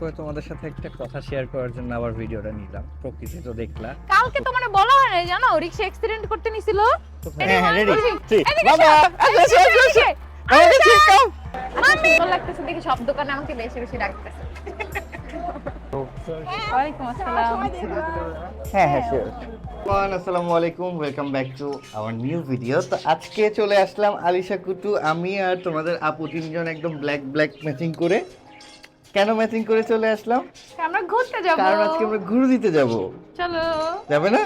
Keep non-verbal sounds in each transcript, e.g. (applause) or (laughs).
করে তোমাদের সাথে একটা কথা শেয়ার করার জন্য আবার ভিডিওটা নিলাম। প্রকৃতি তো দেখলা। কালকে তো মানে বলা হয় নাই জানো? রিক্সা অ্যাক্সিডেন্ট করতে নিছিল। লাগতেছে দেখি সব দোকানে আমাকে বেশি বেশি ডাকতেছে। আসসালামু। আলাইকুম welcome back to our new video তো আজকে চলে আসলাম আলিশা কুটু আমি আর তোমাদের আপু তিনজন একদম ব্ল্যাক ব্ল্যাক ম্যাচিং করে। কেন ম্যাচিং করে চলে আসলাম? আমরা ঘুরতে যাব। কারণ আজকে আমরা ঘুরে দিতে যাব। চলো। যাবে না?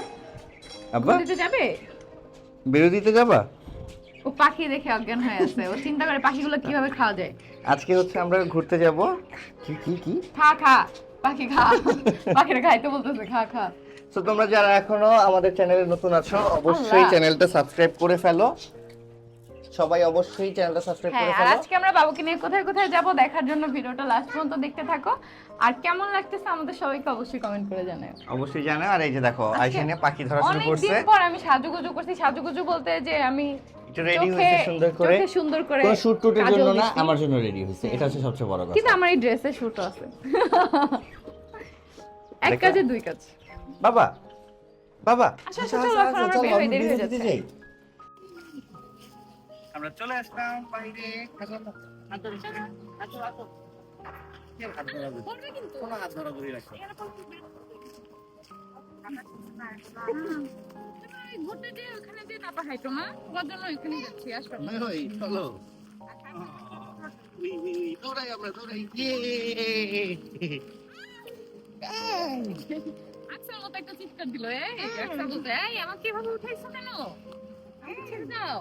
আব্বা? ঘুরতে যাবে? বেরো দিতে যাবা? ও পাখি দেখে অজ্ঞান হয়ে আছে। ও চিন্তা করে পাখিগুলো কীভাবে খাওয়া যায়। আজকে হচ্ছে আমরা ঘুরতে যাব। কি কি কি? খা খা। পাখি খা। পাখিরা খাইতে বলতেছে খা খা। তো তোমরা যারা এখনও আমাদের চ্যানেলে নতুন আছো অবশ্যই চ্যানেলটা সাবস্ক্রাইব করে ফেলো। সবাই অবশ্যই চ্যানেলটা সাবস্ক্রাইব হ্যাঁ করে ফেলো। আজকে আমরা বাবুকে নিয়ে কোথায় কোথায় যাব দেখার জন্য ভিডিওটা লাস্ট পর্যন্ত দেখতে থাকো। আর কেমন লাগতেছে আমাদের সবাইকে অবশ্যই কমেন্ট করে জানাও। অবশ্যই জানো আর এই যে দেখো নিয়ে পাখি ধরা শুরু করছে। দিন পর আমি সাজুগুজু করছি। সাজুগুজু বলতে যে আমি রেডি হয়েছে সুন্দর করে। সুন্দর করে কোনো শুট টুটের কাজল জন্য না দিছি। আমার জন্য রেডি হয়েছে। এটা হচ্ছে সবচেয়ে বড় কথা। কিন্তু আমার এই ড্রেসে শুট আছে। (laughs) এক? কাজে দুই কাজ। বাবা বাবা। আচ্ছা, আচ্ছা, চলো, এখন কোনো হাত ধরাধরি ঘুরতে যে ওখানে ওর জন্য যাচ্ছি আসবে চলো। দৌড়াই আমরা, দৌড়াই। ইয়ে! আচ্ছা মতো একটা চিৎকার দিল এই একটা বলতে এই আমাকে এভাবে উঠাইছো কেন? আমাকে ছেড়ে দাও।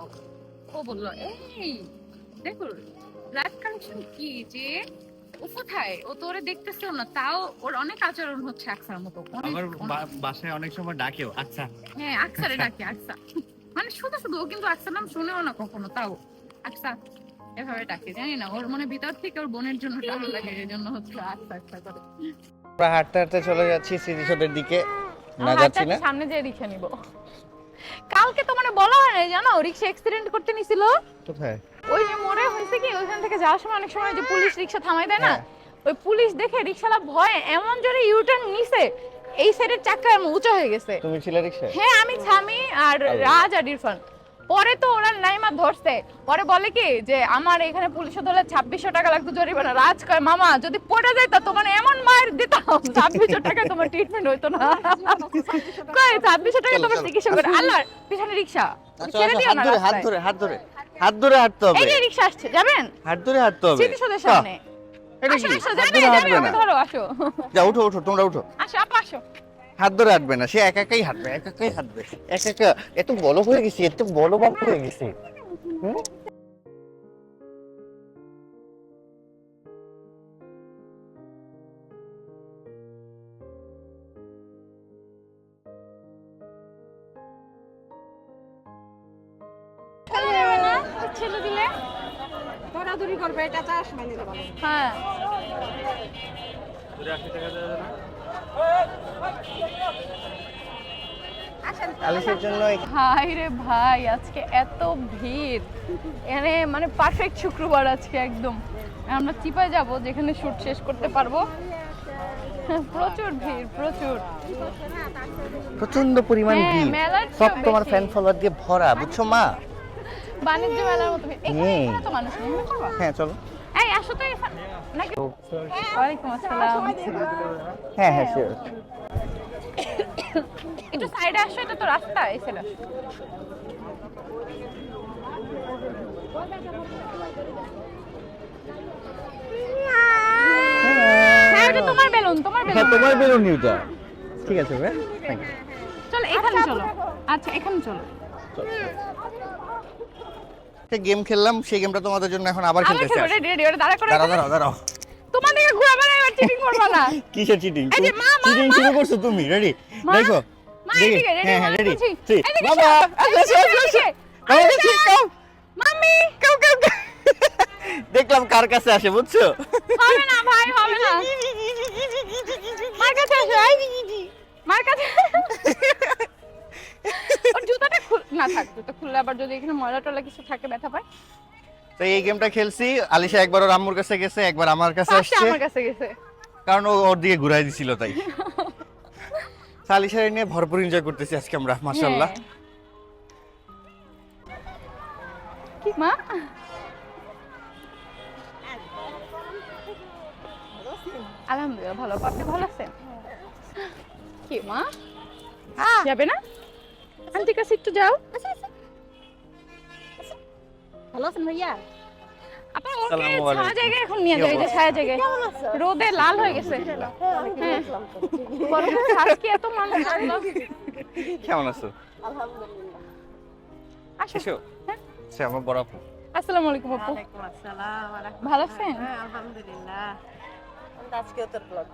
ও বলল এই দেখো ব্লাড কানেকশন কি যে ও কোথায়? ও তো ওরে দেখতেছেও না তাও ওর অনেক আচরণ হচ্ছে আকসার মতো। আমার বাসায় অনেক সময় ডাকেও আচ্ছা হ্যাঁ আকসারে ডাকে আকসা মানে শুধু শুধু ও কিন্তু আকসার নাম শুনেও না কখনো তাও আকসা এভাবে ডাকে জানি না। ওর মনে ভিতর থেকে ওর বোনের জন্য টান লাগে এই জন্য হচ্ছে আকসা আকসা করে। আমরা হাঁটতে হাঁটতে চলে যাচ্ছি স্মৃতিসৌধের দিকে। না যাচ্ছি না। সামনে যে রিক্সা নিব। কালকে তো মানে বলা হয় না জানো? রিক্সা অ্যাক্সিডেন্ট করতে নিছিল। কোথায়? ওই যে মোড়ে হয়েছে কি? ওইখান থেকে যাওয়ার সময় অনেক সময় যে পুলিশ রিক্সা থামাই দেয় না? হ্যাঁ। ওই পুলিশ দেখে রিক্সালা ভয়ে এমন জোরে ইউটার্ন নিছে এই সাইডের চাকা উঁচু হয়ে গেছে। তুমি ছিলে রিক্সা হ্যাঁ আমি ছামি আর। রাজ আর ইরফান। পরে তো ওরা নাইমা ধরছে। পরে বলে কি যে আমার এখানে পুলিশে ধরলে ছাব্বিশশো টাকা লাগতো জরিমানা। রাজ কয় মামা যদি পড়ে যায় তা তোমার এমন মায়ের দিতাম। (laughs) ছাব্বিশশো টাকা তোমার ট্রিটমেন্ট হইতো না। (laughs) কয় ছাব্বিশশো টাকা তোমার চিকিৎসা করে আল্লাহ পিছনে রিক্সা। আচ্ছা, ছেড়ে আচ্ছা, দিও হাত না হাত। ধরে হাত ধরে হাত ধরে হাঁটতে হবে। এই যে রিক্সা আসছে যাবেন? হাত ধরে হাঁটতে হবে। বাহ, সামনে। আসো আসো যাবে যাবে ধরো আসো। যা উঠো উঠো তোমরা উঠো। আসো আপা আসো। হাত ধরে হাঁটবে না সে একা একাই হাঁটবে একা একাই হাঁটবে। একা একা এত বড় হয়ে গেছি এত বড় বাপ হয়ে গেছি। হুম? ছেলে দিলে দৌড়াদৌড়ি করবে এটা চাষ মানে দেবো হ্যাঁ। জন্য ভাই রে ভাই আজকে এত ভিড়। এখানে মানে পারফেক্ট শুক্রবার আজকে একদম। আমরা চিপায় যাব যেখানে শুট শেষ করতে পারব। প্রচুর ভিড় প্রচুর। প্রচণ্ড পরিমাণ হ্যাঁ, ভিড়। সব তোমার ফ্যান ফলোয়ার দিয়ে ভরা বুঝছ মা? বাণিজ্য মেলার মতো ভিড়। এখানে তো মানুষ? হ্যাঁ চলো। এই আসো তো এখানে। নাকি? ওয়ালাইকুম আসসালাম। হ্যাঁ হ্যাঁ শিওর একটু সাইডে আসো এটা তো রাস্তা এই সাইডে আসো। হ্যাঁ এটা তোমার বেলুন তোমার হ্যাঁ বেলুন। তোমার বেলুন নিউটা ঠিক আছে ভাই থ্যাংক ইউ চলো এখানে চলো। আচ্ছা এখানে চলো। একটা গেম খেললাম সেই গেমটা তোমাদের জন্য এখন আবার খেলতে চাই। দাঁড়াও দাঁড়াও দাঁড়াও। তোমাদেরকে ঘুরাবে না এবার চিটিং করবা না। কিসের চিটিং এই যে মা, মা, চিটিং শুরু করছ তুমি রেডি দেখো মা রেডি হ্যাঁ হ্যাঁ রেডি বাবা আসো আসো মাম্মি। কাও কাও। দেখলাম কার কাছে আসে বুঝছ? হবে না ভাই হবে না। (laughs) মার কাছে আসো মার কাছে ওর জুতাটা না থাক জুতা খুললে আবার যদি এখানে ময়লা টলা কিছু থাকে ব্যথা পায়। তো এই গেমটা খেলছি। আলিশা একবার ওর আম্মুর কাছে গেছে একবার আমার কাছে আসছে। আমার কাছে গেছে। কারণ ও ওর দিকে ঘুরাই দিছিল তাই। (laughs) আলিশারে নিয়ে ভরপুর এনজয় করতেছি আজকে আমরা মাশাআল্লাহ। হ্যাঁ। কি মা? আলহামদুলিল্লাহ ভালো। আপনি ভালো আছেন? কি মা? যাবে না? আন্টির কাছে একটু যাও। ভালো আছেন ভাইয়া? আপনার ওকে ছায়া জায়গায় এখন নিয়ে কি এই যে? ছায়া জায়গায়। রোদে লাল হয়ে গেছে। হ্যাঁ বরং আজকে এত মানুষ? কেমন আছো? আসো এসো। হ্যাঁ। সে আমার বড় আপু। আসসালামু আলাইকুম আপু। ওয়ালাইকুম আসসালাম। ভালো আছেন? হ্যাঁ আলহামদুলিল্লাহ। আজকেও তোর ব্লগ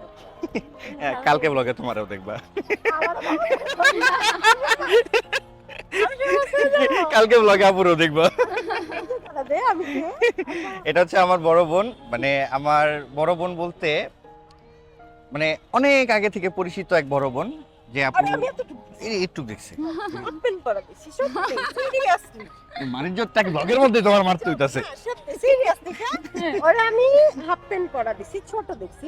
(laughs) হ্যাঁ, কালকে ব্লগে তোমারও দেখবা। কালকে ব্লগে আপুরও দেখবা। (laughs) এটা হচ্ছে আমার বড় বোন মানে আমার বড় বোন বলতে মানে অনেক আগে থেকে পরিচিত এক বড় বোন। যে আপনি এই একটু দেখছে। আপেল পড়া দিছি সত্যি সিরিয়াসলি ব্লগের মধ্যে তোমার মারতে হইতাছে। সত্যি সিরিয়াসলি ওরা আমি হাফ প্যান্ট পরা দিছি ছোট দেখছি।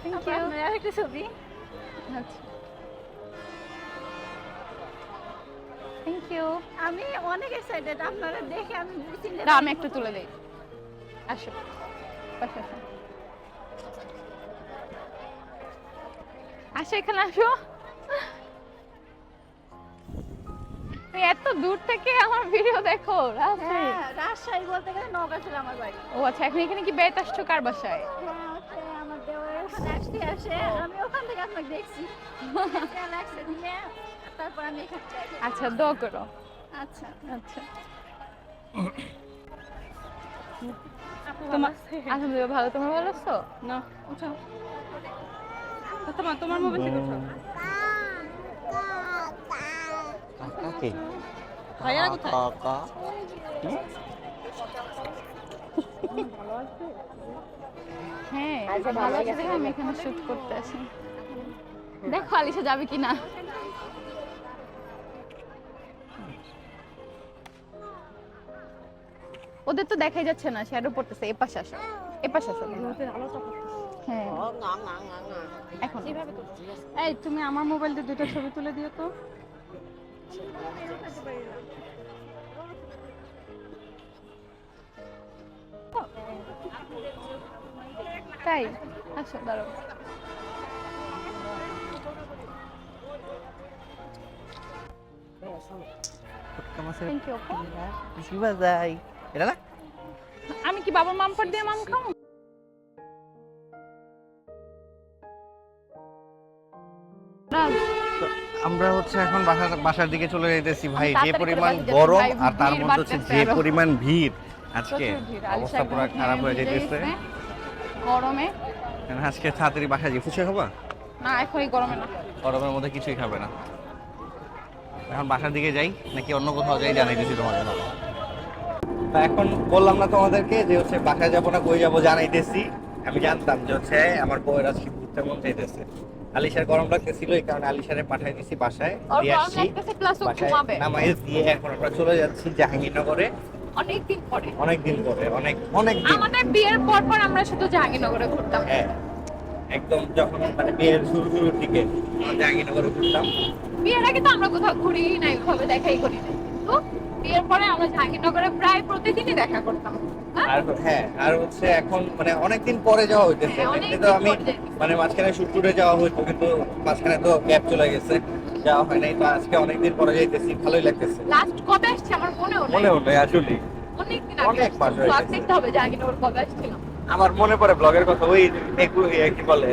থ্যাংক ইউ আরেকটা ছবি। আচ্ছা। থ্যাংক ইউ আমি অনেক এক্সাইটেড আপনারা দেখে আমি বুঝছি না আমি একটু তুলে দেই। আসো। পাশে আসো। এখানে আসো। এত দূর থেকে আমার ভিডিও দেখো রাজশাহী। হ্যাঁ রাজশাহী বলতে গেলে নওগাঁ ছিল আমার বাড়ি। ও আচ্ছা এখন এখানে কি বেত আসছো কার বাসায়? ওখানে আসতে আসে আমি ওখান থেকে আপনাকে দেখছি লাগছে দিয়ে তারপর আমি এখানে আচ্ছা দোয়া করো আচ্ছা আচ্ছা তোমার আলহামদুলিল্লাহ ভালো তোমার ভালো আছো না উঠাও তোমার তোমার মোবাইল থেকে উঠাও কাকে ভাইয়া কোথায় কাকা হ্যাঁ আচ্ছা, ভালো আছে দেখে আমি এখানে শুট করতে আসি দেখো আলিশা যাবে কি না ওদের তো দেখাই যাচ্ছে না শ্যাডো পড়তেছে এ পাশে আসো। এ পাশে আসো হ্যাঁ। এখন। এই তুমি আমার মোবাইল দিয়ে দুটো ছবি তুলে দিও তো। তাই? দাঁড়াও। এটা না আমি কি বাবার মামপার দিয়ে মাম খাও আমরা হচ্ছে এখন বাসার বাসার দিকে চলে যেতেছি ভাই। যে পরিমাণ গরম আর তার মধ্যে হচ্ছে যে পরিমাণ ভিড়। আজকে অবস্থা পুরো খারাপ হয়ে যেতেছে গরমে। আজকে তাড়াতাড়ি বাসায় যে ফুচকা খাবা? না এখন এই গরমে না। গরমের মধ্যে কিছুই খাবে না। এখন বাসার দিকে যাই নাকি অন্য কোথাও যাই জানাই দিছি তোমাদের তা এখন বললাম না তোমাদেরকে যে হচ্ছে বাসায় যাব না কই যাব জানাইতেছি। আমি জানতাম যে হচ্ছে আমার বউয়ের আজকে ঘুরতে মন চাইতেছে। আলিশার গরম লাগতেছিল এই কারণে আলিশারে পাঠিয়ে দিছি বাসায় দিয়ে আসছি। বাসায় নামাই দিয়ে এখন আমরা চলে যাচ্ছি জাহাঙ্গীরনগরে। অনেক দিন পরে। অনেক দিন পরে অনেক অনেক দিন আমাদের বিয়ের পর পর আমরা শুধু জাহাঙ্গীরনগরে ঘুরতাম। হ্যাঁ একদম যখন মানে বিয়ের শুরু শুরুর দিকে জাহাঙ্গীরনগরে ঘুরতাম। বিয়ের আগে তো আমরা কোথাও ঘুরি নাই দেখাই করি কিন্তু বিয়ের পরে আমরা জাহাঙ্গীরনগরে প্রায় প্রতিদিনই দেখা করতাম। হ্যাঁ? আর হ্যাঁ আর হচ্ছে এখন মানে অনেকদিন পরে যাওয়া হইতেছে। হ্যাঁ, তো আমি মানে মাঝখানে শুট টুরে যাওয়া হইতো কিন্তু মাঝখানে তো গ্যাপ চলে গেছে। যাওয়া হয় নাই তো আজকে অনেকদিন পরে যাইতেছি ভালোই লাগতেছে। লাস্ট কবে আসছে? আমার মনেও নাই মনে হলো আসলে অনেক দিন অনেক আগে মাস হয়ে ব্লগ গেছে। দেখতে হবে জাহাঙ্গীরনগর কবে আসছিলাম। আমার মনে পড়ে ব্লগের কথা ওই একটু কি বলে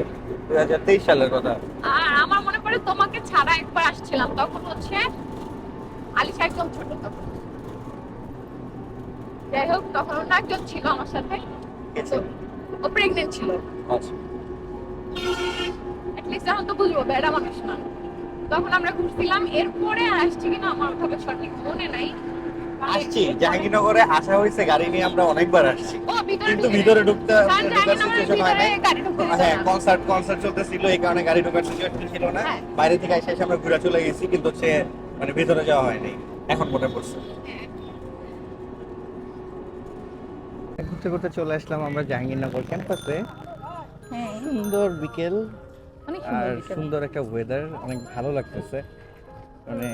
দুই হাজার তেইশ সালের কথা। আর আমার মনে পড়ে তোমাকে ছাড়া একবার আসছিলাম তখন হচ্ছে আলিশা একদম ছোট তখন। যাই হোক তখন অন্য একজন ছিল আমার সাথে। ও প্রেগনেন্ট ছিল। আচ্ছা। অ্যাটলিস্ট এখন তো বুঝব বেড়া মানুষ না তখন আমরা ঘুরছিলাম। এরপরে আসছি কিনা আমার ওভাবে সঠিক মনে নাই। আসছি জাহাঙ্গীরনগরে আসা হয়েছে গাড়ি নিয়ে আমরা অনেকবার আসছি। কিন্তু ভিতরে ঢুকতে ঢোকার সিচুয়েশন হয় নাই। হ্যাঁ কনসার্ট কনসার্ট চলতেছিল এই কারণে গাড়ি ঢোকার সিচুয়েশন ছিল না। হ্যাঁ। বাইরে থেকে এসে এসে আমরা ঘুরে চলে গেছি কিন্তু সে মানে ভিতরে যাওয়া হয়নি। এখন মনে পড়ছে। ঘুরতে ঘুরতে চলে আসলাম আমরা জাহাঙ্গীরনগর ক্যাম্পাসে হ্যাঁ। সুন্দর বিকেল আর সুন্দর একটা ওয়েদার অনেক ভালো লাগতেছে। মানে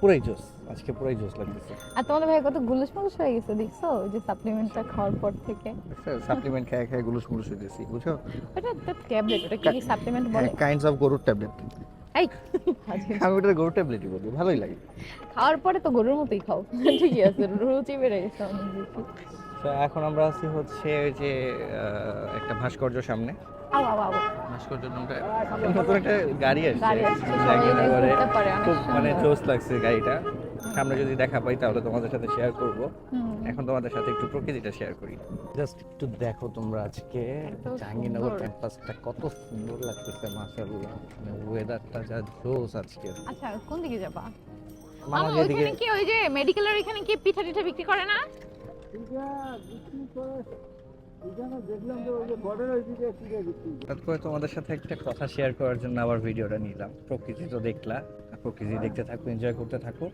পুরাই জোস আজকে পুরাই জোস লাগতেছে। আর তোমাদের ভাই কত গুলুস মুলুস হয়ে গেছে দেখছ? যে সাপ্লিমেন্টটা খাওয়ার পর থেকে। সাপ্লিমেন্ট খেয়ে খেয়ে গুলুস মুলুস হইতেছি বুঝছ? ওটা তো ট্যাবলেট ওটা কি সাপ্লিমেন্ট বলে? কাইন্ডস অফ গরুর ট্যাবলেট এই (laughs) আমি ওটা গরুর ট্যাবলেটই বলি ভালোই লাগে। খাওয়ার পরে তো গরুর মতোই খাও। (laughs) ঠিকই আছে রুচি বেড়ে গেছে অনেক বেশি তো এখন আমরা আছি হচ্ছে ওই যে একটা ভাস্কর্য সামনে। নতুন একটা গাড়ি খুব মানে জোস লাগছে গাড়িটা। সামনে যদি দেখা পাই তাহলে তোমাদের সাথে শেয়ার করব। এখন তোমাদের সাথে একটু প্রকৃতিটা শেয়ার করি। জাস্ট একটু দেখো তোমরা আজকে। জাহাঙ্গীরনগর ক্যাম্পাসটা কত সুন্দর লাগতেছে মাশাআল্লাহ। মানে ওয়েদারটা যা জোস আজকে। আচ্ছা কোন দিকে যাবা? মামা ওইখানে কি ওই যে মেডিকেলের এখানে কি পিঠা টিঠা বিক্রি করে না? করে তোমাদের সাথে একটা কথা শেয়ার করার জন্য আবার ভিডিওটা নিলাম। প্রকৃতি তো দেখলা প্রকৃতি দেখতে থাকো এনজয় করতে থাকো।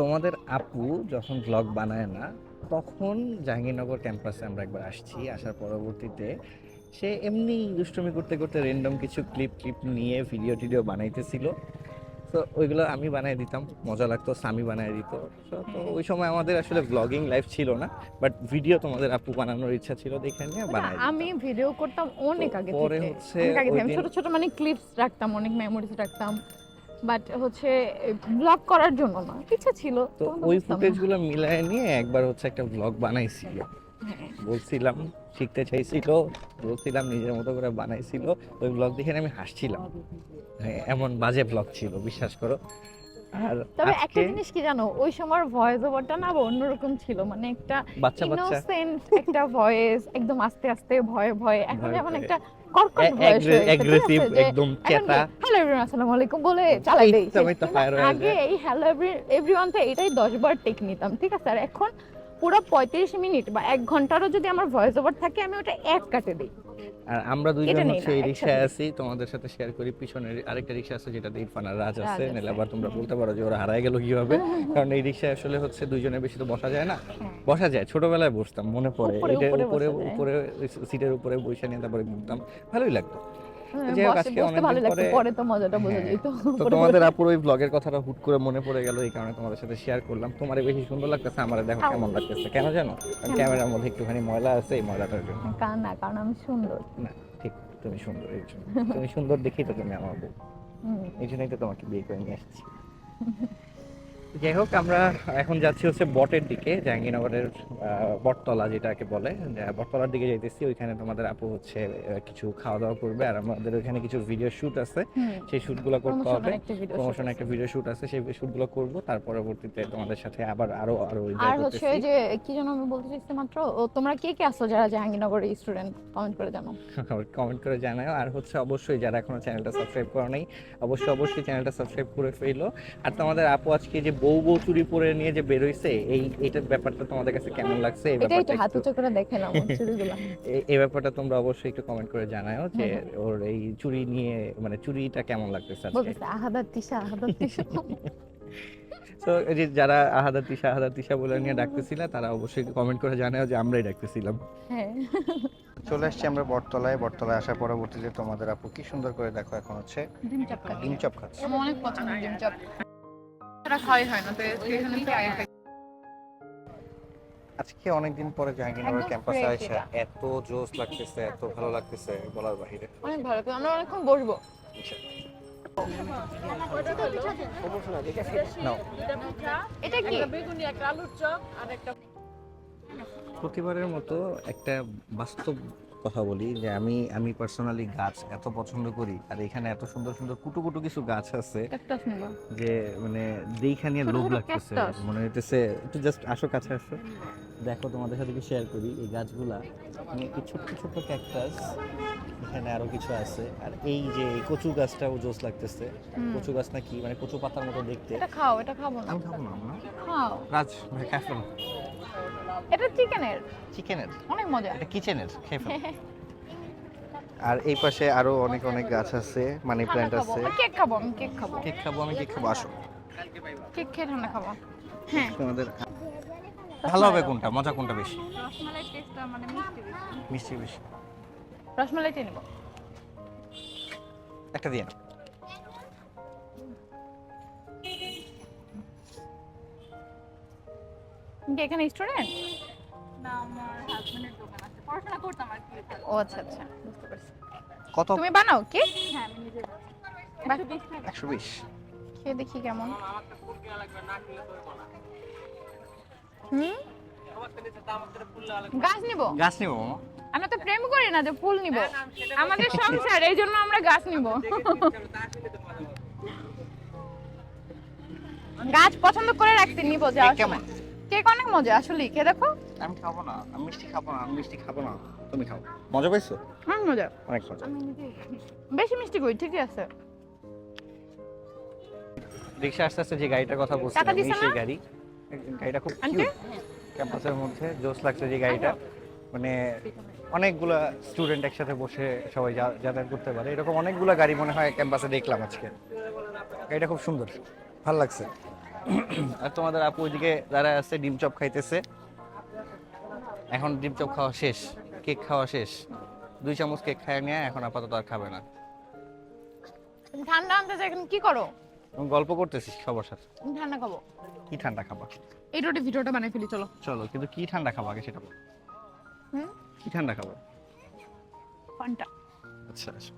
তোমাদের আপু যখন ব্লগ বানায় না তখন জাহাঙ্গীরনগর ক্যাম্পাসে আমরা একবার আসছি আসার পরবর্তীতে সে এমনি দুষ্টুমি করতে করতে রেন্ডম কিছু ক্লিপ ক্লিপ নিয়ে ভিডিও টিডিও বানাইতেছিল। তো ওইগুলো আমি বানাই দিতাম মজা লাগতো সামি বানাই দিত তো ওই সময় আমাদের আসলে ব্লগিং লাইফ ছিল না বাট ভিডিও তোমাদের আপু বানানোর ইচ্ছা ছিল দেখে নিয়ে বানাই আমি ভিডিও করতাম অনেক আগে পরে হচ্ছে ছোট ছোট মানে ক্লিপস রাখতাম অনেক মেমোরিজ রাখতাম বাট হচ্ছে ব্লগ করার জন্য না ইচ্ছা ছিল তো ওই। ফুটেজগুলো মিলায় নিয়ে একবার হচ্ছে একটা ব্লগ বানাইছিল। বলছিলাম শিখতে চাইছিল বলছিলাম নিজের মতো করে বানাইছিল। ওই ব্লগ দেখে আমি হাসছিলাম। হ্যাঁ, এমন বাজে ব্লগ ছিল বিশ্বাস করো। আর তবে একটা জিনিস কি জানো ওই ভয়েস ওভারটা না অন্যরকম ছিল মানে একটা বাচ্চা বাচ্চা। একটা ভয়েস একদম আস্তে আস্তে ভয়ে ভয়ে এখন যেমন একটা কর্কট ভয়েস অ্যাগ্রেসিভ একদম চেতা। হ্যালো এভরিওয়ান আসসালামু আলাইকুম বলে চালাই দেই। আগে এই হ্যালো এভরিওয়ান তে এটাই 10 বার টেক নিতাম ঠিক আছে? আর এখন পুরো 35 মিনিট বা এক ঘন্টারও যদি আমার ভয়েস ওভার থাকে আমি ওটা এক কাটে দিই। আর আমরা দুইজন হচ্ছে এই রিক্সায় আছি তোমাদের সাথে শেয়ার করি। পিছনে আরেকটা রিক্সা আছে যেটা ইরফান আর রাজ আছে। নাহলে আবার তোমরা বলতে পারো যে ওরা হারায় গেল কীভাবে। (laughs) কারণ এই রিক্সায় আসলে হচ্ছে দুইজনের বেশি তো বসা যায় না। হ্যাঁ। বসা যায় ছোটবেলায় বসতাম মনে পড়ে। উপরে, এটা উপরে। উপরে সিটের উপরে বসে নিয়ে তারপরে ঘুরতাম। ভালোই লাগতো। হ্যাঁ, ভালো পরে- তো মজাটা বোঝা হ্যাঁ। যেত তো তোমাদের আপুর ওই ব্লগের কথাটা হুট করে মনে পড়ে গেল এই কারণে তোমাদের সাথে শেয়ার করলাম। তোমার বেশি সুন্দর লাগতেছে আমার দেখো কেমন লাগতেছে কেন জানো? ক্যামেরার মধ্যে একটুখানি ময়লা আছে এই ময়লাটার জন্য। কারণ না কারণ আমি সুন্দর। না ঠিক তুমি সুন্দর এই জন্য। তুমি সুন্দর দেখেই তো তুমি আমার বউ। এই জন্যই তো তোমাকে বিয়ে করে নিয়ে আসছি। (laughs) যাই হোক আমরা এখন যাচ্ছি হচ্ছে বটের দিকে জাহাঙ্গীরনগরের বটতলা যেটাকে বলে। বটতলার দিকে যাইতেছি ওইখানে তোমাদের আপু হচ্ছে কিছু খাওয়া দাওয়া করবে আর আমাদের ওইখানে কিছু ভিডিও শুট আছে। সেই শুটগুলো করতে হবে। একটা প্রমোশন একটা ভিডিও শুট আছে সেই শুটগুলো করব। তার পরবর্তীতে তোমাদের সাথে আবার আরও আরও আর হচ্ছে যে কি যেন আমি বলতে চাইছি মাত্র তোমরা কে কে আসো যারা জাহাঙ্গীরনগরের স্টুডেন্ট কমেন্ট করে জানো কমেন্ট (laughs) করে জানাও। আর হচ্ছে অবশ্যই যারা এখনও চ্যানেলটা সাবস্ক্রাইব করো নাই অবশ্যই অবশ্যই চ্যানেলটা সাবস্ক্রাইব করে ফেলো। আর তোমাদের আপু আজকে যে বউ বউ চুরি পরে নিয়ে যে বেরোইছে এই এইটার ব্যাপারটা তোমাদের কাছে কেমন লাগছে? এই এটা ব্যাপারটা হাত উঁচু করে দেখে নাও চুরিগুলো। এই- ব্যাপারটা তোমরা অবশ্যই একটু কমেন্ট করে জানাও যে ওর এই চুরি নিয়ে মানে চুরিটা কেমন লাগতেছে আজকে? বলতেছে আহাদার তিসা আহাদার তিসা তো (laughs) এই যে যারা আহাদা তিশা আহাদা তিশা বলে নিয়ে ডাকতেছিল তারা অবশ্যই কমেন্ট করে জানাও যে আমরাই ডাকতেছিলাম। হ্যাঁ। চলে আসছি আমরা বটতলায়। বটতলায় আসার পরবর্তীতে তোমাদের আপু কি সুন্দর করে দেখো এখন হচ্ছে ডিম চপ খাচ্ছি। ডিম চপ খাচ্ছে আমার অনেক পছন্দ ডিম চপ। খাওয়াই হয় না তো এখানে প্রায় আজকে অনেকদিন পরে জাহাঙ্গীরনগর ক্যাম্পাসে আসে এত জোস লাগতেছে এত ভালো লাগতেছে বলার বাহিরে। অনেক ভালো তো আমরা অনেকক্ষণ বসবো। এটা কি? প্রতিবারের মতো একটা বাস্তব কথা বলি যে আমি আমি পার্সোনালি গাছ এত পছন্দ করি আর এখানে এত সুন্দর সুন্দর কুটু কুটু কিছু গাছ আছে যে মানে দেখা নিয়ে লোভ লাগতেছে। মনে হইতেছে একটু জাস্ট আসো কাছে আসো। দেখো তোমাদের সাথে কি শেয়ার করি এই গাছগুলা। মানে ছোট্ট ছোট্ট ক্যাকটাস এখানে আরও কিছু আছে। আর এই যে কচু গাছটাও জোস লাগতেছে। কচু গাছ না কি মানে কচু পাতার মতো দেখতে। এটা খাও এটা খাব না। আমি খাব না খাও। রাজ ভাই ফেলো এটা চিকেনের। চিকেনের? অনেক মজা। এটা কিচেনের খেয়ে ফেলো। (laughs) আর এই পাশে আরও অনেক অনেক গাছ আছে মানি প্ল্যান্ট আছে। কেক খাব আমি কেক খাব। কেক খাব আমি কেক খাব। আসো। কেক খেয়ে ঠান্ডা খাব। হ্যাঁ। তোমাদের ভালো হবে কোনটা? মজা কোনটা বেশি? রসমালাই টেস্টটা মানে মিষ্টি বেশি। মিষ্টি বেশি। রসমালাইটা নেব। একটা দিয়ে নাও। তুমি কি এখানে স্টুডেন্ট না আমার হাজবেন্ডের দোকান আছে। পড়াশোনা করতাম আর কি। ও আচ্ছা আচ্ছা বুঝতে পারছি। কত? তুমি বানাও কি? হ্যাঁ আমি নিজে একশো বিশ খেয়ে দেখি কেমন। হুম? গাছ নিব? গাছ নিবো আমরা তো প্রেম করি না যে ফুল নিব। আমাদের সংসার এই জন্য আমরা গাছ নিব। গাছ পছন্দ করে রাখতে নিব যাওয়ার কেমন? সময়। কেক অনেক মজা আসলে কে দেখো। আমি খাব না আমি মিষ্টি খাব না আমি মিষ্টি খাব না তুমি খাও। মজা পাইছো? অনেক মজা। অনেক মজা। বেশি মিষ্টি কই? ঠিকই আছে। রিক্সা আস্তে আস্তে যে গাড়িটার কথা বলছিলাম সেই গাড়ি। গাড়িটা খুব কিউট ক্যাম্পাসের মধ্যে জোস লাগছে যে গাড়িটা। মানে অনেকগুলা স্টুডেন্ট একসাথে বসে সবাই যা- যাতায়াত করতে পারে। এরকম অনেকগুলা গাড়ি মনে হয় ক্যাম্পাসে দেখলাম আজকে। গাড়িটা খুব সুন্দর ভালো লাগছে। আর তোমাদের আপু ওইদিকে যারা আছে ডিম চপ খাইতেছে। এখন ডিম চপ খাওয়া শেষ কেক খাওয়া শেষ। দুই চামচ কেক খায় নিয়ে এখন আপাতত আর খাবে না। ঠান্ডা আনতে এখন কি করো? গল্প করতেছি সবার সাথে ঠান্ডা খাব? কি ঠান্ডা খাবা? এই রোডে ভিডিওটা বানাই ফেলি চলো। চলো কিন্তু কি ঠান্ডা খাবা আগে সেটা বলো। কি ঠান্ডা খাব? ফান্টা আচ্ছা আচ্ছা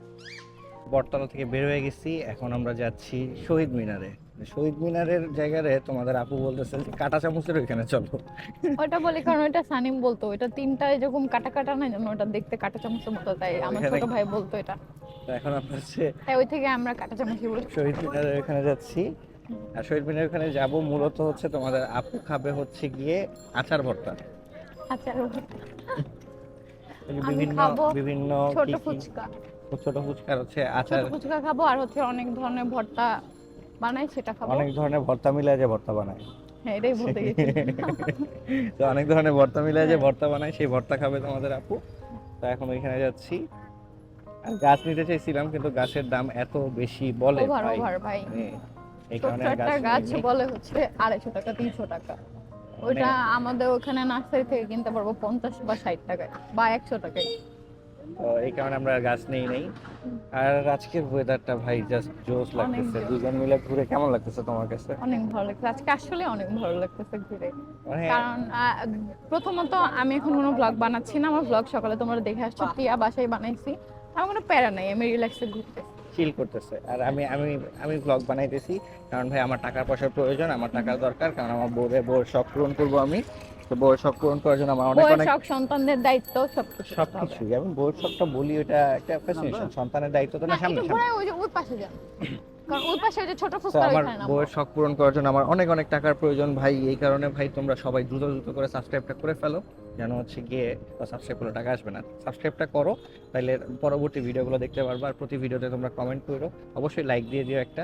বটতলা থেকে বের হয়ে গেছি এখন আমরা যাচ্ছি শহীদ মিনারে। শহীদ মিনারের জায়গায় তোমাদের আপু বলতেছে যে কাটা চামচের ওইখানে চলো। ওটা বলি কারণ ওটা সানিম বলতো এটা তিনটা এরকম কাটা কাটা না যেন ওটা দেখতে কাটা চামচের মতো তাই আমার ছোট ভাই বলতো এটা। তো এখন আমরা হচ্ছে তাই ওই থেকে আমরা কাটা চামচই বলি। শহীদ মিনারের ওখানে যাচ্ছি। আর শহীদ মিনারের ওখানে যাব মূলত হচ্ছে তোমাদের আপু খাবে হচ্ছে গিয়ে আচার ভর্তা। যে আমি বিভিন্ন বিভিন্ন ছোট ফুচকা। ছোট ফুচকার হচ্ছে আচার। ফুচকা খাব আর হচ্ছে অনেক ধরনের ভর্তা বানাই সেটা খাব। অনেক ধরনের ভর্তা মিলে যে ভর্তা বানায় হ্যাঁ এটাই বলতে গেছি। (laughs) তো অনেক ধরনের ভর্তা মিলে যে ভর্তা বানায় সেই ভর্তা খাবে তোমাদের আপু। তো এখন ওইখানে যাচ্ছি। আর গাছ নিতে চাইছিলাম কিন্তু গাছের দাম এত বেশি বলে ভাই। ভাই। মানে এই কারণে গাছ গাছ বলে হচ্ছে আড়াইশো টাকা তিনশো টাকা। ওইটা আমাদের ওখানে নার্সারি থেকে কিনতে পারব পঞ্চাশ বা ষাট টাকায় বা একশো টাকায়। তো এই কারণে আমরা গাছ নেই নেই। আর আজকের ওয়েদারটা ভাই জাস্ট জোস লাগতেছে। দুজন মিলে ঘুরে কেমন লাগতেছে তোমার কাছে? অনেক ভালো লাগছে আজকে আসলে অনেক ভালো লাগতেছে ঘুরে। মানে কারণ প্রথমত আমি এখন কোনো ব্লগ বানাচ্ছি না। আমার ব্লগ সকালে তোমরা দেখে আসছো। প্রিয়া বাসায় বানাইছি। আমার কোনো প্যারা নাই। আমি রিল্যাক্সে ঘুরতে চিল করতেছে। আর আমি আমি আমি ব্লগ বানাইতেছি। কারণ ভাই আমার টাকা পয়সার প্রয়োজন। আমার টাকার দরকার। কারণ আমার বউরে বউয়ের শখ পূরণ করব আমি। তো বউয়ের শখ পূরণ করার জন্য আমার অনেক অনেক সব সন্তানদের দায়িত্ব সবকিছু কিছু হবে। সবকিছুই আমি বউয়ের শখটা বলি ওটা একটা ফ্যাসিনেশন সন্তানের দায়িত্ব তো না সামনে ওই পাশে যান। (clears throat) কারণ ওই পাশে ওই যে ছোট ফুচকা আমার বউয়ের শখ পূরণ করার জন্য আমার অনেক অনেক টাকার প্রয়োজন। ভাই এই কারণে ভাই তোমরা সবাই দ্রুত দ্রুত করে সাবস্ক্রাইবটা করে ফেলো। যেন হচ্ছে গিয়ে সাবস্ক্রাইব করলে টাকা আসবে না। সাবস্ক্রাইবটা করো তাহলে পরবর্তী ভিডিওগুলো দেখতে পারবে। আর প্রতি ভিডিওতে তোমরা কমেন্ট করো। অবশ্যই লাইক দিয়ে দিও একটা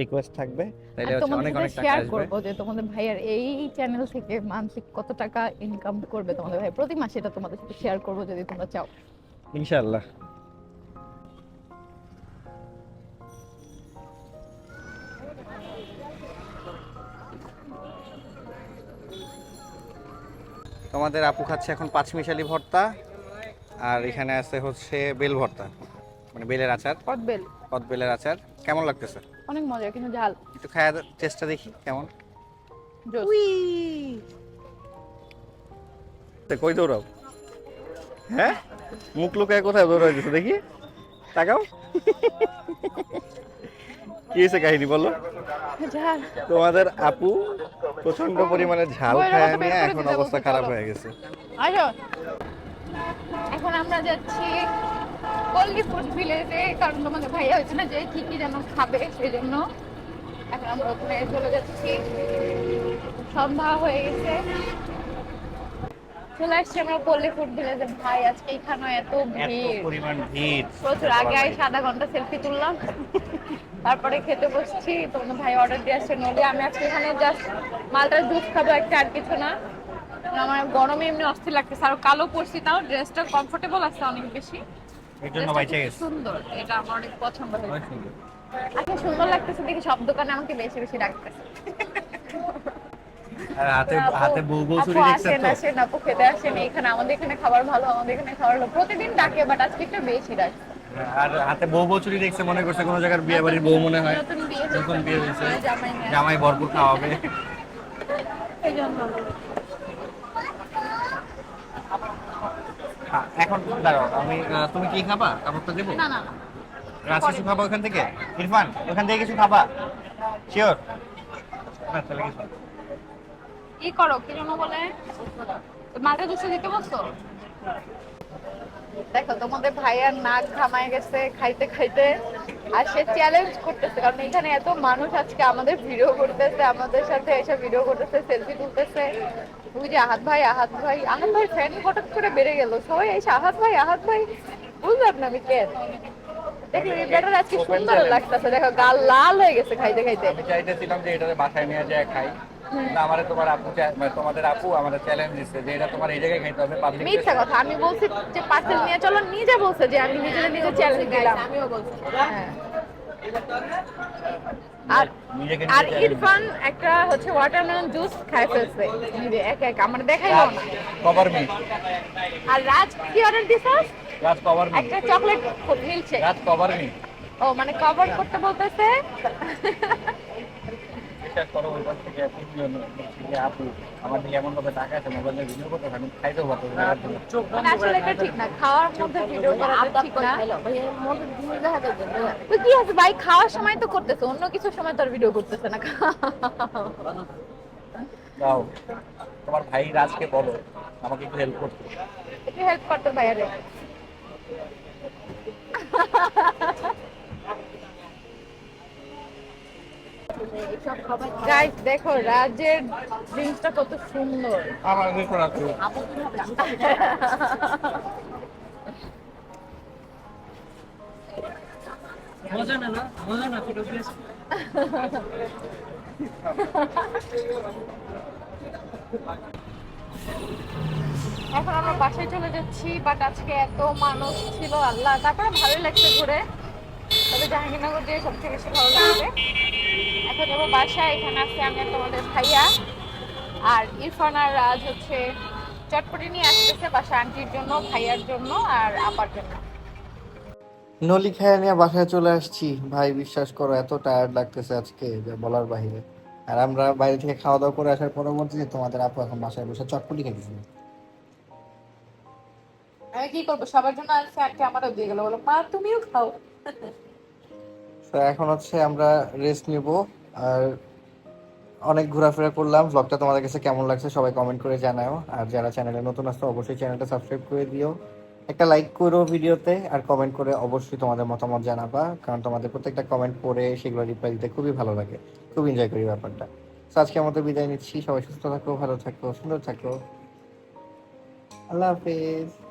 রিকোয়েস্ট থাকবে। তাহলে হচ্ছে তোমাদের অনেক অনেক টাকা শেয়ার আসবে। করব যে তোমাদের ভাইয়ার এই চ্যানেল থেকে মান্থলি কত টাকা ইনকাম করবে তোমাদের ভাই? প্রতি মাসে এটা তোমাদের সাথে শেয়ার করব যদি তোমরা চাও। ইনশাআল্লাহ। তোমাদের আপু খাচ্ছে এখন পাঁচমিশালি ভর্তা আর এখানে আছে হচ্ছে বেল ভর্তা মানে বেলের আচার। কদবেল কদ বেলের আচার। কেমন লাগতেছে? অনেক মজা কিন্তু ঝাল। একটু খায়া চেষ্টা দেখি কেমন? কই দৌড়াও? হ্যাঁ? মুখ লুকায় কোথায় দৌড়াই দিছো দেখি? তাকাও। কি হয়েছে কাহিনী বলো? তোমাদের আপু প্রচণ্ড পরিমাণে ঝাল খায় নিয়ে এখন অবস্থা খারাপ হয়ে গেছে। এখন আমরা যাচ্ছি কল্লিপুর ভিলেজে কারণ তোমাদের ভাইয়া হয়েছে না যে কি কি যেন খাবে সেই জন্য এখন আমরা ওখানে চলে যাচ্ছি। সন্ধ্যা হয়ে গেছে। চলে আসছি আমরা পল্লী ফুড ভিলেজে ভাই আজকে এখানে এত ভিড়। পরিমাণ ভিড়। প্রচুর আগে আইসে আধা ঘণ্টা সেলফি তুললাম। তারপরে খেতে বসছি। তোমার ভাই অর্ডার দিয়ে আসছে নলে আমি আজকে এখানে জাস্ট মালটার জুস খাব একটা আর কিছু না। আমার গরমে এমনি অস্থির লাগতেছে। আর কালো পরছি তাও ড্রেসটা কমফোর্টেবল আছে অনেক বেশি। সুন্দর। এটা আমার অনেক পছন্দ হয়েছে। সুন্দর। আচ্ছা সুন্দর লাগতেছে দেখি সব দোকানে আমাকে বেশি বেশি ডাকতেছে। আর হাতে হাতে বউ বউ চুরি দেখছেন আসেন আসেন আপু খেতে আসেন এখানে আমাদের এখানে খাবার ভালো আমাদের এখানে খাবার ভালো। প্রতিদিন ডাকে বাট আজকে একটু বেশি ডাকে। আর হাতে বউ বউ চুরি দেখছে মনে করছে কোনো জায়গার বিয়ে বাড়ির বউ মনে হয়। নতুন বিয়ে হয়েছে জামাই ভরপুর খাওয়াবে। হ্যাঁ, এখন দাঁড়াও আমি তুমি কি খাবা? কাপড়টা দেবো? না না না। কিছু খাবা ওখান থেকে? ইরফান ওখান থেকে কিছু খাবা? শিওর না তাহলে কিছু ই করো? কি জন্য বলে? মালটা দুশো দিতে বলছো? দেখো তোমাদের ভাইয়ার নাক ঘামায় গেছে খাইতে খাইতে আর সে চ্যালেঞ্জ করতেছে কারণ এখানে এত মানুষ আজকে আমাদের ভিডিও করতেছে আমাদের সাথে এসে ভিডিও করতেছে সেলফি তুলতেছে। ওই যে আহাত ভাই আহাত ভাই আহাত ভাই ফ্যান হঠাৎ করে বেড়ে গেল। সবাই এসে আহাত ভাই আহাত ভাই বুঝলাম না আমি কেন দেখলি বেটার আজকে সুন্দর লাগতেছে। দেখো গাল লাল হয়ে গেছে খাইতে খাইতে। আমি চাইতেছিলাম যে এটা বাসায় নিয়ে যায় খাই। আমারে তোমার আপু মানে তোমাদের আপু আমাদের চ্যালেঞ্জ দিচ্ছে যে এটা তোমার এই জায়গায় খাইতে হবে পাবলিক মিথ্যা কথা আমি বলছি যে পার্সেল নিয়ে চলো নিজে বলছে যে আমি নিজে নিজে চ্যালেঞ্জ দিলাম। আমিও বলছি। আর আর ইরফান একটা হচ্ছে ওয়াটারমেলন জুস খাই ফেলছে। নিজে এক এক আমার দেখাইলো না। কভার মি আর রাজ কি অর্ডার দিছস রাত কভার মি একটা চকলেট মিল্কশেক রাত কভার মি ও মানে কভার করতে বলতেছে। বিশ্বাস করো থেকে তিনজন হচ্ছে আপু আমার দিকে এমন ভাবে টাকা আছে মোবাইলে ভিডিও করতে আমি খাইতেও পারতো না। আসলে এটা ঠিক না খাওয়ার মধ্যে ভিডিও করাটা ঠিক না। তো কি আছে ভাই খাওয়ার সময় তো করতেছে অন্য কিছু সময় তোর ভিডিও করতেছে না। দাও তোমার ভাই রাজকে বলো আমাকে একটু হেল্প করতে। একটু হেল্প করতে ভাইয়ারে। গাইস দেখো রাজের জিনিসটা কত সুন্দর। আমার দেখো এখন আমরা বাসায় চলে যাচ্ছি বাট আজকে এত মানুষ ছিল আল্লাহ তারপরে ভালোই লাগছে ঘুরে। তবে জাহাঙ্গীরনগর দিয়ে সবচেয়ে বেশি ভালো লাগবে। এখন যাব বাসায় এখানে আছে আমি তোমাদের ভাইয়া। আর ইরফান আর রাজ হচ্ছে চটপটি নিয়ে আসতেছে বাসা আন্টির জন্য ভাইয়ার জন্য আর আপার জন্য। নলি খাইয়া নিয়ে বাসায় চলে আসছি। ভাই বিশ্বাস করো এত টায়ার্ড লাগতেছে আজকে যে বলার বাইরে আর আমরা বাইরে থেকে খাওয়া দাওয়া করে আসার পরবর্তীতে তোমাদের আপু এখন বাসায় বসে চটপটি খাইতেছি আমি কি করব? সবার জন্য আসছে আজকে আমারও দিয়ে গেলো। বলো মা তুমিও খাও। তো এখন হচ্ছে আমরা রেস্ট নিব। আর অনেক ঘোরাফেরা করলাম। ব্লগটা তোমাদের কাছে কেমন লাগছে সবাই কমেন্ট করে জানাও। আর যারা চ্যানেলে নতুন আসতো অবশ্যই চ্যানেলটা সাবস্ক্রাইব করে দিও। একটা লাইক করো ভিডিওতে, আর কমেন্ট করে অবশ্যই তোমাদের মতামত জানাবা। কারণ তোমাদের প্রত্যেকটা কমেন্ট পড়ে, সেগুলো রিপ্লাই দিতে খুবই ভালো লাগে। খুব এনজয় করি ব্যাপারটা। তো আজকে আমাদের বিদায় নিচ্ছি। সবাই সুস্থ থাকো, ভালো থাকো, সুন্দর থাকো। আল্লাহ হাফেজ।